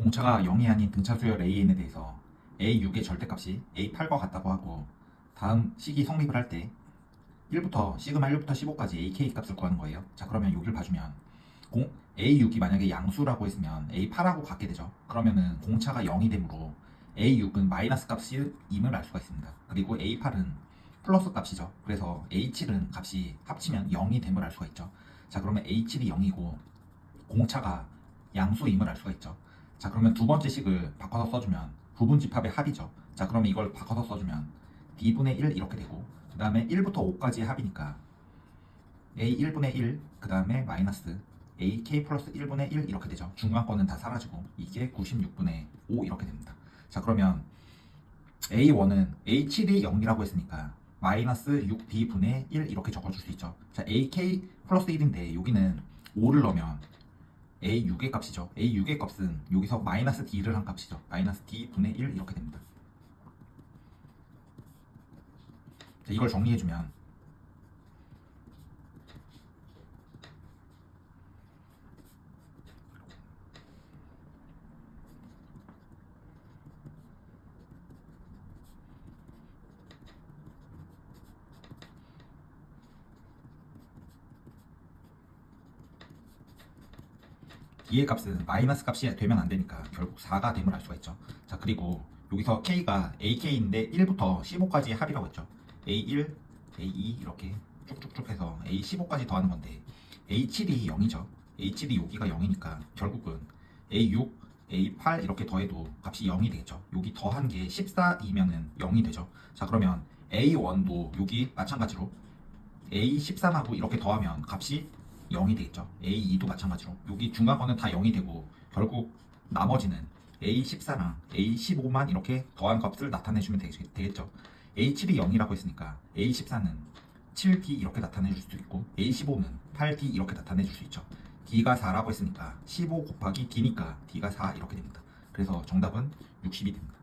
공차가 0이 아닌 등차 수열 AN에 대해서 A6의 절대값이 A8과 같다고 하고 다음 식이 성립을 할 때 1부터 시그마 1부터 15까지 AK 값을 구하는 거예요. 자 그러면 여기를 봐주면 공, A6이 만약에 양수라고 했으면 A8하고 같게 되죠. 그러면은 공차가 0이 되므로 A6은 마이너스 값임을 알 수가 있습니다. 그리고 A8은 플러스 값이죠. 그래서 A7은 값이 합치면 0이 됨을 알 수가 있죠. 자 그러면 A7이 0이고 공차가 양수임을 알 수가 있죠. 자 그러면 두 번째 식을 바꿔서 써주면 부분집합의 합이죠. 자 그러면 이걸 바꿔서 써주면 D분의 1 이렇게 되고 그 다음에 1부터 5까지의 합이니까 A 1분의 1, 그 다음에 마이너스 AK 플러스 1분의 1 이렇게 되죠. 중간 거는 다 사라지고 이게 96분의 5 이렇게 됩니다. 자 그러면 A1은 A7이 0이라고 했으니까 마이너스 6D분의 1 이렇게 적어줄 수 있죠. 자 AK 플러스 1인데 여기는 5를 넣으면 A6의 값이죠. A6의 값은 여기서 마이너스 D를 한 값이죠. 마이너스 D분의 1 이렇게 됩니다. 자, 이걸 정리해주면 D의 값은 마이너스 값이 되면 안 되니까 결국 4가 됨을 알 수가 있죠. 자 그리고 여기서 K가 AK인데 1부터 15까지의 합이라고 했죠. A1, A2 이렇게 쭉쭉쭉 해서 A15까지 더하는 건데 A7이 0이죠. A7이 여기가 0이니까 결국은 A6, A8 이렇게 더해도 값이 0이 되겠죠. 여기 더한 게 14이면은 0이 되죠. 자 그러면 A1도 여기 마찬가지로 A13하고 이렇게 더하면 값이 0이 되겠죠. A2도 마찬가지로 여기 중간 거는 다 0이 되고 결국 나머지는 A14랑 A15만 이렇게 더한 값을 나타내주면 되겠- 되겠죠. A7이 0이라고 했으니까 A14는 7D 이렇게 나타내줄 수도 있고 A15는 8D 이렇게 나타내줄 수 있죠. D가 4라고 했으니까 15 곱하기 D니까 D가 4 이렇게 됩니다. 그래서 정답은 60이 됩니다.